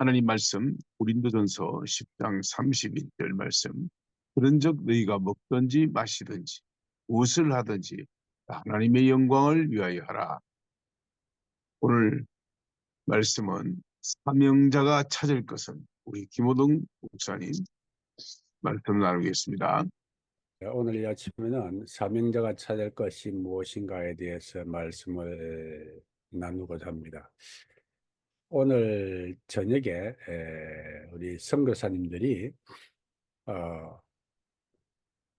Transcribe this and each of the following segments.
하나님 말씀 고린도전서 10장 31절 말씀 그런즉 너희가 먹든지 마시든지 무엇을 하든지 다 하나님의 영광을 위하여 하라. 오늘 말씀은 사명자가 찾을 것은 우리 김호동 목사님 말씀 나누겠습니다. 네, 오늘 이 아침에는 사명자가 찾을 것이 무엇인가에 대해서 말씀을 나누고자 합니다. 오늘 저녁에 에, 우리 선교사님들이 어,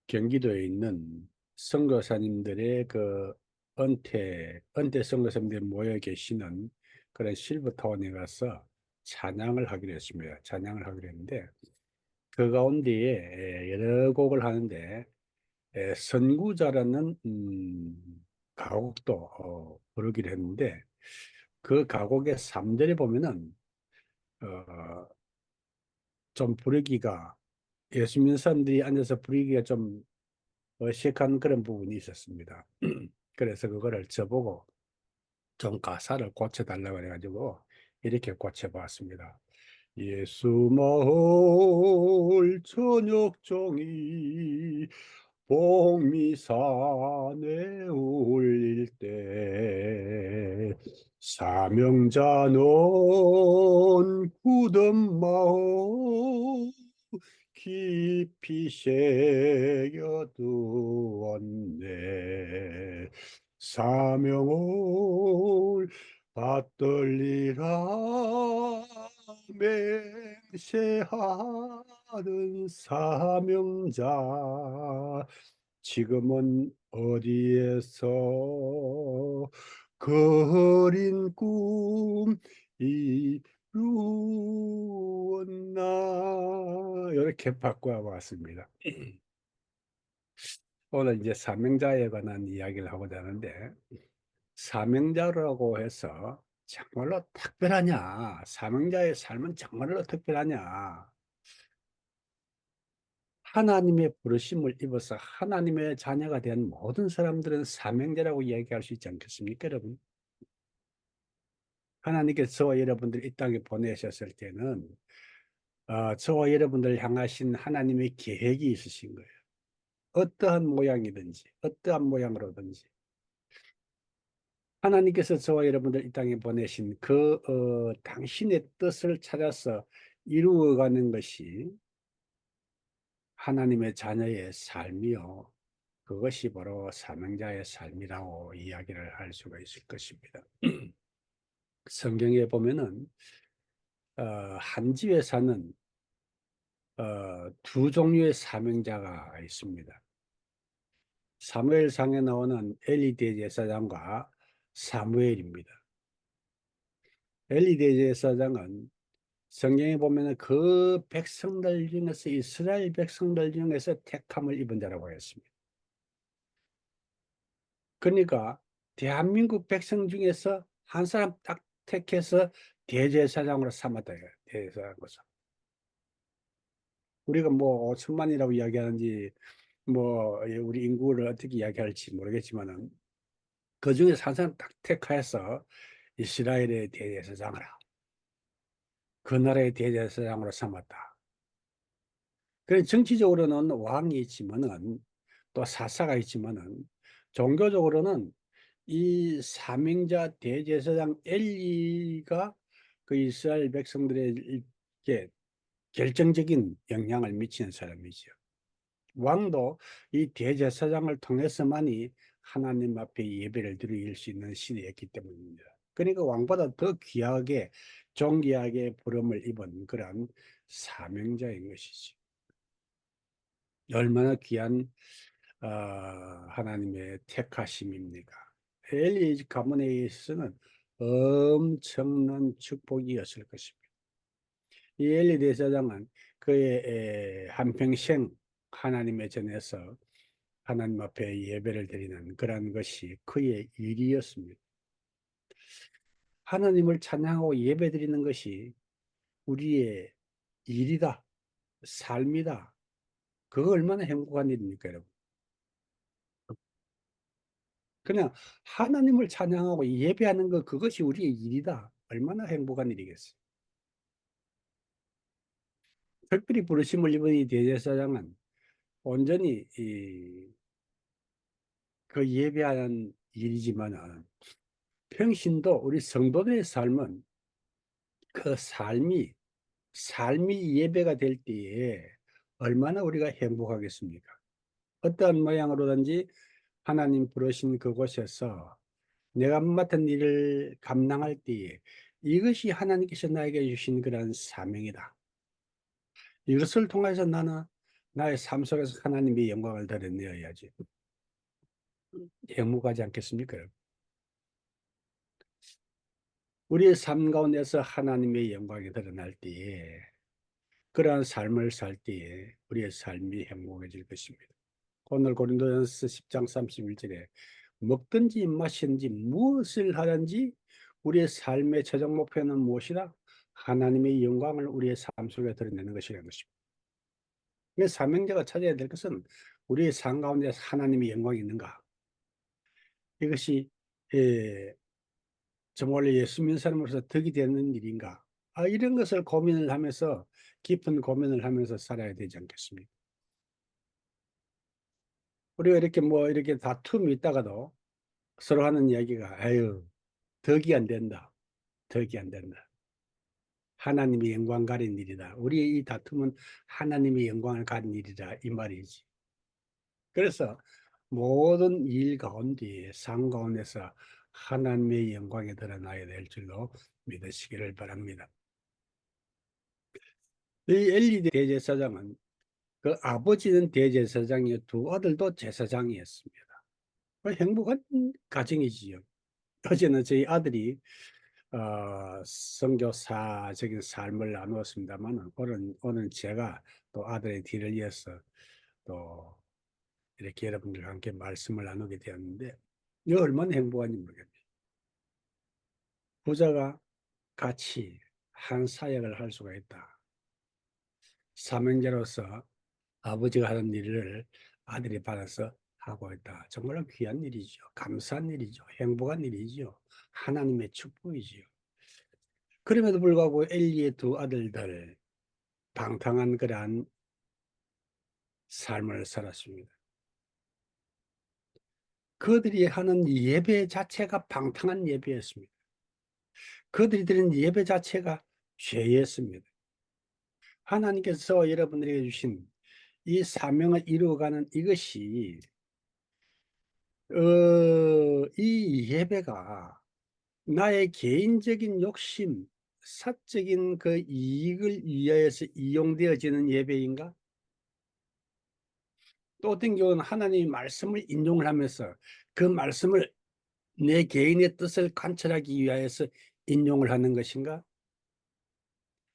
경기도에 있는 선교사님들의 그 은퇴 은퇴 선교사님들이 모여 계시는 그런 실버타운에 가서 찬양을 하기로 했습니다. 찬양을 하기로 했는데 그 가운데에 에, 여러 곡을 하는데 에, 선구자라는 음, 가곡도 어, 부르기로 했는데 그 가곡의 3절에 보면은 어, 좀 부르기가 예수 믿는 사람들이 앉아서 부르기가 좀 어색한 그런 부분이 있었습니다. 그래서 그거를 저보고 좀 가사를 고쳐달라고 해가지고 이렇게 고쳐봤습니다. 예수 마을 저녁종이 복미산에 울릴 때 사명자는 굳은 마음 깊이 새겨두었네. 사명을 받들리라 맹세하는 사명자. 지금은 어디에서 그 어린 꿈 이루었나? 이렇게 바꿔봤습니다. 오늘 이제 사명자에 관한 이야기를 하고자 하는데 사명자라고 해서 정말로 특별하냐? 사명자의 삶은 정말로 특별하냐 하나님의 부르심을 입어서 하나님의 자녀가 된 모든 사람들은 사명자라고 이야기할 수 있지 않겠습니까 여러분? 하나님께서 여러분들 이 땅에 보내셨을 때는 어, 저와 여러분들 향하신 하나님의 계획이 있으신 거예요. 어떠한 모양이든지 어떠한 모양으로든지. 하나님께서 저와 여러분들 이 땅에 보내신 그 어, 당신의 뜻을 찾아서 이루어가는 것이 하나님의 자녀의 삶이요. 그것이 바로 사명자의 삶이라고 이야기를 할 수가 있을 것입니다. 성경에 보면은 어, 한 집에 사는 어, 두 종류의 사명자가 있습니다. 사무엘상에 나오는 엘리 대제사장과 사무엘입니다. 엘리 대제사장은 성경에 보면 그 백성들 중에서 이스라엘 백성들 중에서 택함을 입은 자라고 했습니다. 그러니까 대한민국 백성 중에서 한 사람 딱 택해서 대제사장으로 삼았다. 대제사장으로서. 우리가 뭐 5천만이라고 이야기하는지 뭐 우리 인구를 어떻게 이야기할지 모르겠지만은 그 중에서 한 사람 딱 택하여서 이스라엘의 대제사장이라 그 나라의 대제사장으로 삼았다. 그래 정치적으로는 왕이 있지만은 또 사사가 있지만은 종교적으로는 이 사명자 대제사장 엘리가 그 이스라엘 백성들에게 결정적인 영향을 미치는 사람이죠. 왕도 이 대제사장을 통해서만이 하나님 앞에 예배를 드릴 수 있는 시대였기 때문입니다. 그러니까 왕보다 더 귀하게 존귀하게 부름을 입은 그런 사명자인 것이지. 얼마나 귀한 어, 하나님의 택하심입니까? 엘리 가문에 있어서는 엄청난 축복이었을 것입니다. 이 엘리 대사장은 그의 한평생 하나님의 전에서 하나님 앞에 예배를 드리는 그런 것이 그의 일이었습니다. 하나님을 찬양하고 예배 드리는 것이 우리의 일이다, 삶이다. 그거 얼마나 행복한 일입니까, 여러분? 그냥 하나님을 찬양하고 예배하는 것 그것이 우리의 일이다. 얼마나 행복한 일이겠어요. 특별히 부르심을 입은 이 대제사장은 온전히 이, 그 예배하는 일이지만은 평신도 우리 성도들의 삶은 그 삶이 삶이 예배가 될 때에 얼마나 우리가 행복하겠습니까? 어떠한 모양으로든지 하나님 부르신 그곳에서 내가 맡은 일을 감당할 때에 이것이 하나님께서 나에게 주신 그런 사명이다. 이것을 통해서 나는 나의 삶 속에서 하나님의 영광을 드러내어야지. 행복하지 않겠습니까? 우리의 삶 가운데서 하나님의 영광이 드러날 때에 그러한 삶을 살 때에 우리의 삶이 행복해질 것입니다. 오늘 고린도전서 10장 31절에 먹든지 마시든지 무엇을 하든지 우리의 삶의 최종 목표는 무엇이다? 하나님의 영광을 우리의 삶 속에 드러내는 것이라는 것입니다. 사명자가 찾아야 될 것은 우리의 삶 가운데 하나님의 영광이 있는가? 이것이 예, 정말 예수 믿는 사람으로서 덕이 되는 일인가? 아, 이런 것을 고민을 하면서 깊은 고민을 하면서 살아야 되지 않겠습니까? 우리가 이렇게 뭐 이렇게 다툼이 있다가도 서로 하는 이야기가 아유 덕이 안 된다. 덕이 안 된다. 하나님의 영광 가린 일이다. 우리의 이 다툼은 하나님의 영광을 가린 일이다. 이 말이지. 그래서 모든 일 가운데 상 가운데서 하나님의 영광이 드러나야 될 줄로 믿으시기를 바랍니다. 이 엘리 대제사장은 그 아버지는 대제사장이요 두 아들도 제사장이었습니다. 그 행복한 가정이지요. 어제는 저희 아들이 어, 선교사적인 삶을 나누었습니다만 오늘, 오늘 제가 또 아들의 뒤를 이어서 또 이렇게 여러분들과 함께 말씀을 나누게 되었는데 이 얼마나 행복한지 모르겠네요. 부자가 같이 한 사역을 할 수가 있다. 사명자로서 아버지가 하는 일을 아들이 받아서 하고 있다. 정말 귀한 일이죠. 감사한 일이죠. 행복한 일이죠. 하나님의 축복이지요. 그럼에도 불구하고 엘리의 두 아들들 방탕한 그러한 삶을 살았습니다. 그들이 하는 예배 자체가 방탕한 예배였습니다. 그들이 드리는 예배 자체가 죄였습니다. 하나님께서 여러분들에게 주신 이 사명을 이루어가는 이것이 어, 이 예배가 나의 개인적인 욕심, 사적인 그 이익을 위하여서 이용되어지는 예배인가? 또 어떤 경우는 하나님의 말씀을 인용을 하면서 그 말씀을 내 개인의 뜻을 관철하기 위하여서 인용을 하는 것인가?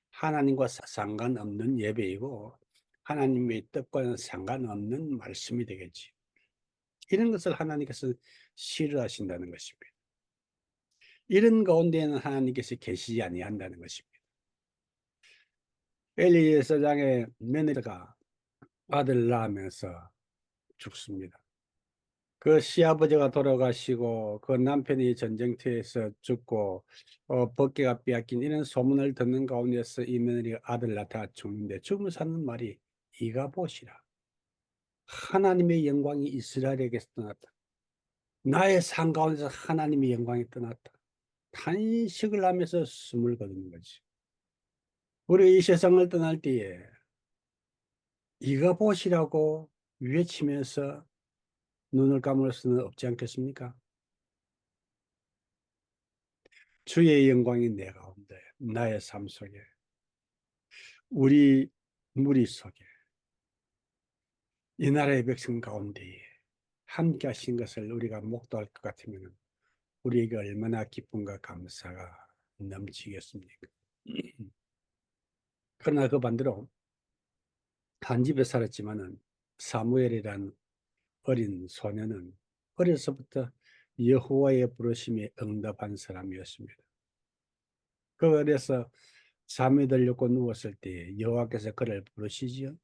하나님과 상관없는 예배이고 하나님의 뜻과는 상관없는 말씀이 되겠지. 이런 것을 하나님께서 싫어하신다는 것입니다. 이런 가운데에는 하나님께서 계시지 아니한다는 것입니다. 엘리 서장의 며느리가 아들 낳으면서 죽습니다. 그 시아버지가 돌아가시고 그 남편이 전쟁터에서 죽고 어, 벗개가 빼앗긴 이런 소문을 듣는 가운데서 이 며느리가 아들 낳다 죽는데 죽으면서 하는 말이 이가 보시라. 하나님의 영광이 이스라엘에게서 떠났다. 나의 삶 가운데서 하나님의 영광이 떠났다. 탄식을 하면서 숨을 거두는 거지. 우리 이 세상을 떠날 때에 이가 보시라고 외치면서 눈을 감을 수는 없지 않겠습니까? 주의 영광이 내 가운데, 나의 삶 속에, 우리 무리 속에, 이 나라의 백성 가운데에 함께 하신 것을 우리가 목도할 것 같으면 우리에게 얼마나 기쁨과 감사가 넘치겠습니까? 그러나 그 반대로 한 집에 살았지만은 사무엘이란 어린 소년은 어려서부터 여호와의 부르심에 응답한 사람이었습니다. 그래서 잠이 들렸고 누웠을 때 여호와께서 그를 부르시지요.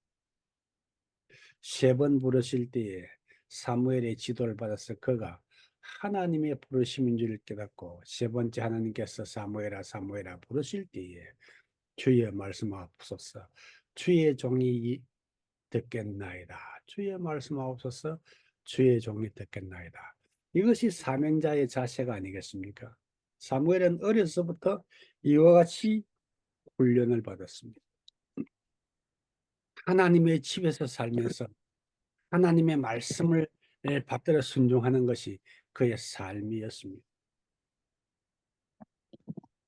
세 번 부르실 때에 사무엘의 지도를 받아서 그가 하나님의 부르심인 줄 깨닫고 세 번째 하나님께서 사무엘아 사무엘아 부르실 때에 주의 말씀하옵소서 주의 종이 듣겠나이다. 주의 말씀하옵소서 주의 종이 듣겠나이다. 이것이 사명자의 자세가 아니겠습니까? 사무엘은 어려서부터 이와 같이 훈련을 받았습니다. 하나님의 집에서 살면서 하나님의 말씀을 받들어 순종하는 것이 그의 삶이었습니다.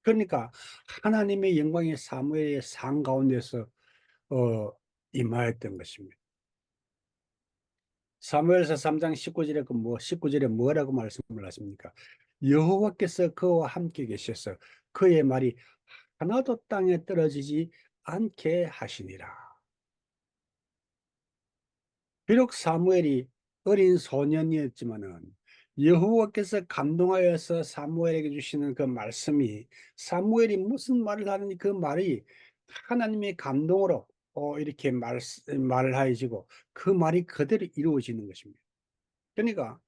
그러니까 하나님의 영광이 사무엘의 상 가운데서 어, 임하였던 것입니다. 사무엘서 3장 19절에 그뭐 19절에 뭐라고 말씀을 하십니까? 여호와께서 그와 함께 계셔서 그의 말이 하나도 땅에 떨어지지 않게 하시니라. 비록 사무엘이 어린 소년이었지만은 여호와께서 감동하여서 사무엘에게 주시는 그 말씀이 사무엘이 무슨 말을 하는지 그 말이 하나님의 감동으로 어, 이렇게 말, 말을 하여지고 그 말이 그대로 이루어지는 것입니다. 그러니까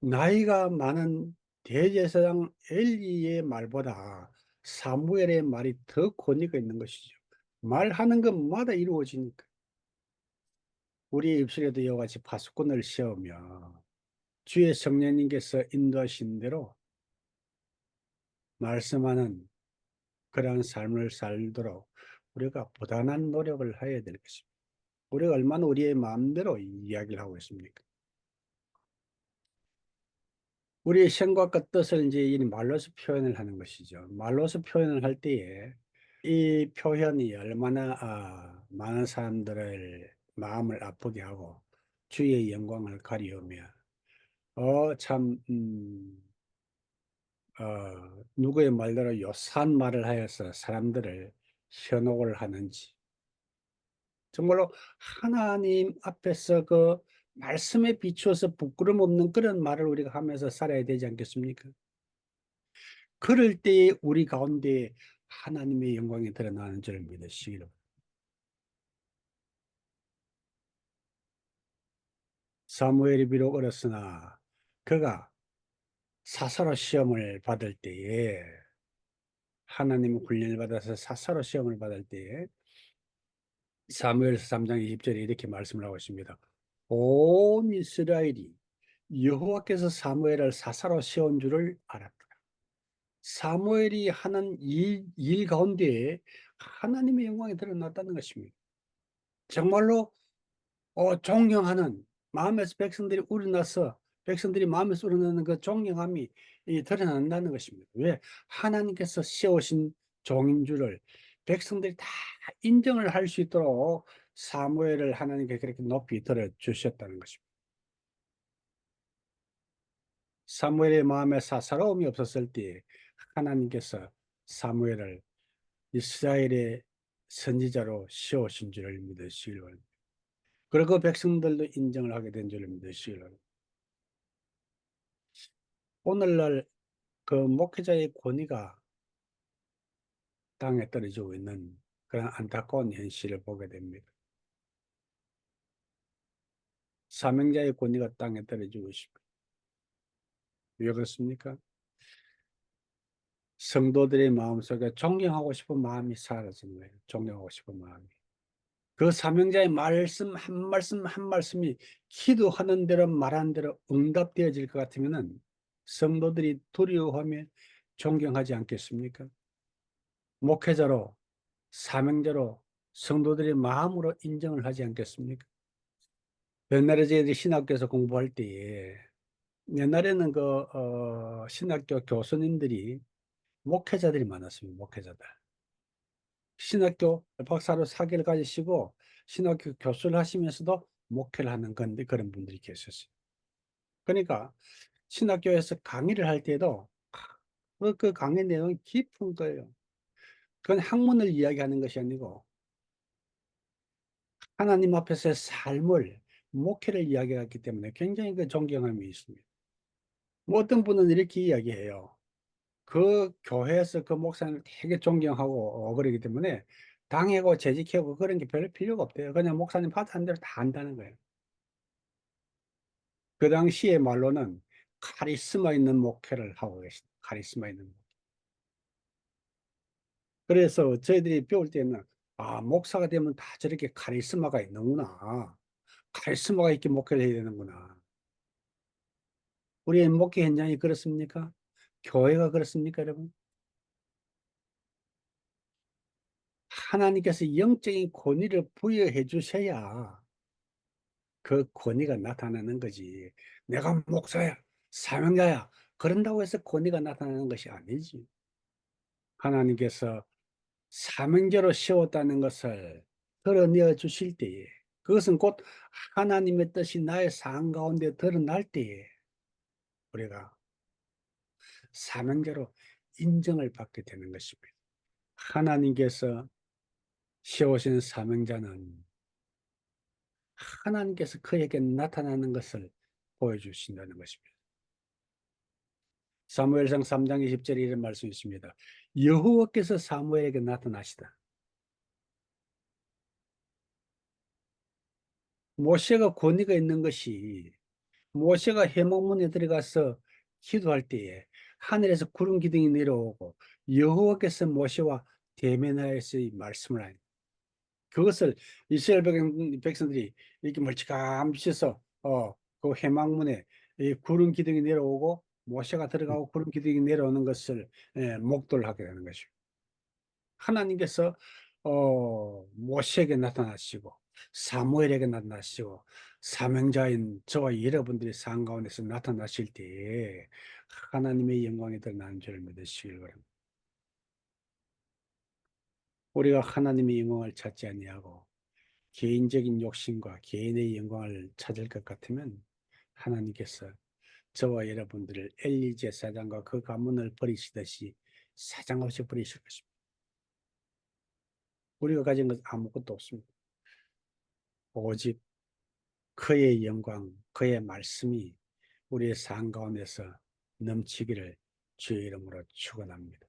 나이가 많은 대제사장 엘리의 말보다 사무엘의 말이 더 권위가 있는 것이죠. 말하는 것마다 이루어지니까. 우리 입술에도 이와 같이 파수꾼을 세우며 주의 성령님께서 인도하신 대로 말씀하는 그러한 삶을 살도록 우리가 부단한 노력을 해야 될 것입니다. 우리가 얼마나 우리의 마음대로 이야기를 하고 있습니까? 우리의 생각과 뜻을 이제 이 말로서 표현을 하는 것이죠. 말로서 표현을 할 때에 이 표현이 얼마나 아, 많은 사람들을 마음을 아프게 하고 주의 영광을 가리우며 어참 음, 어, 누구의 말대로 요산 말을 하여서 사람들을 현혹을 하는지 정말로 하나님 앞에서 그 말씀에 비추어서 부끄럼 없는 그런 말을 우리가 하면서 살아야 되지 않겠습니까? 그럴 때 우리 가운데 하나님의 영광이 드러나는 줄을 믿으시기를 사무엘이 비록 어렸으나 그가 사사로 시험을 받을 때에 하나님 훈련을 받아서 사사로 시험을 받을 때에 사무엘서 3장 20절에 이렇게 말씀을 하고 있습니다. 온 이스라엘이 여호와께서 사무엘을 사사로 세운 줄을 알았다. 사무엘이 하는 일, 일 가운데 하나님의 영광이 드러났다는 것입니다. 정말로 어, 존경하는 마음에서 백성들이 우러나서 백성들이 마음에서 우러나는 그 존경함이 이, 드러난다는 것입니다. 왜? 하나님께서 세우신 종인 줄을 백성들이 다 인정을 할 수 있도록 사무엘을 하나님께 그렇게 높이 들어 주셨다는 것입니다. 사무엘의 마음에 사사로움이 없었을 때 하나님께서 사무엘을 이스라엘의 선지자로 세우신 줄을 믿으시길 바랍니다. 그리고 그 백성들도 인정을 하게 된 줄을 믿으시길 바랍니다. 오늘날 그 목회자의 권위가 땅에 떨어지고 있는 그런 안타까운 현실을 보게 됩니다. 사명자의 권위가 땅에 떨어지고 있습니다. 왜 그렇습니까? 성도들의 마음속에 존경하고 싶은 마음이 사라진 거예요. 존경하고 싶은 마음이. 그 사명자의 말씀 한 말씀 한 말씀이 기도하는 대로 말하는 대로 응답되어질 것 같으면은 성도들이 두려워하며 존경하지 않겠습니까? 목회자로 사명자로 성도들의 마음으로 인정을 하지 않겠습니까? 옛날에 저희들이 신학교에서 공부할 때에 옛날에는 그 어, 신학교 교수님들이 목회자들이 많았습니다. 목회자들. 신학교 박사로 사기를 가지시고 신학교 교수를 하시면서도 목회를 하는 건데 그런 분들이 계셨어요. 그러니까 신학교에서 강의를 할 때도 그, 그 강의 내용이 깊은 거예요. 그건 학문을 이야기하는 것이 아니고 하나님 앞에서의 삶을 목회를 이야기했기 때문에 굉장히 그 존경함이 있습니다. 뭐 어떤 분은 이렇게 이야기해요. 그 교회에서 그 목사님을 되게 존경하고 어, 그러기 때문에 당하고 재직하고 그런 게 별로 필요가 없대요. 그냥 목사님 하자는 대로 다 한다는 거예요. 그 당시의 말로는 카리스마 있는 목회를 하고 계십니다. 카리스마 있는 목회. 그래서 저희들이 배울 때는 아, 목사가 되면 다 저렇게 카리스마가 있는구나. 카리스마가 있게 목회를 해야 되는구나. 우리의 목회 현장이 그렇습니까? 교회가 그렇습니까, 여러분? 하나님께서 영적인 권위를 부여해 주셔야 그 권위가 나타나는 거지. 내가 목사야, 사명자야. 그런다고 해서 권위가 나타나는 것이 아니지. 하나님께서 사명자로 세웠다는 것을 드러내어 주실 때에 그것은 곧 하나님의 뜻이 나의 삶 가운데 드러날 때에 우리가 사명자로 인정을 받게 되는 것입니다. 하나님께서 세우신 사명자는 하나님께서 그에게 나타나는 것을 보여주신다는 것입니다. 사무엘상 3장 20절에 이런 말씀이 있습니다. 여호와께서 사무엘에게 나타나시다. 모세가 권위가 있는 것이 모세가 해먹문에 들어가서 기도할 때에 하늘에서 구름 기둥이 내려오고 여호와께서 모세와 대면하여서 이 말씀을 하니 그것을 이스라엘 백성- 백성들이 이렇게 멀찌감치서 어, 그 해망문에 이 구름 기둥이 내려오고 모세가 들어가고 구름 기둥이 내려오는 것을 예, 목도를 하게 되는 것이죠. 하나님께서 어, 모세에게 나타나시고 사무엘에게 나타나시고 사명자인 저와 여러분들이 삶 가운데서 나타나실 때에 하나님의 영광이 드러나는 줄을 믿으시길 바랍니다. 우리가 하나님의 영광을 찾지 아니하고 개인적인 욕심과 개인의 영광을 찾을 것 같으면 하나님께서 저와 여러분들을 엘리 제사장과 그 가문을 버리시듯이 사장 없이 버리실 것입니다. 우리가 가진 것 아무것도 없습니다. 오직 그의 영광, 그의 말씀이 우리의 삶 가운데서 넘치기를 주의 이름으로 축원합니다.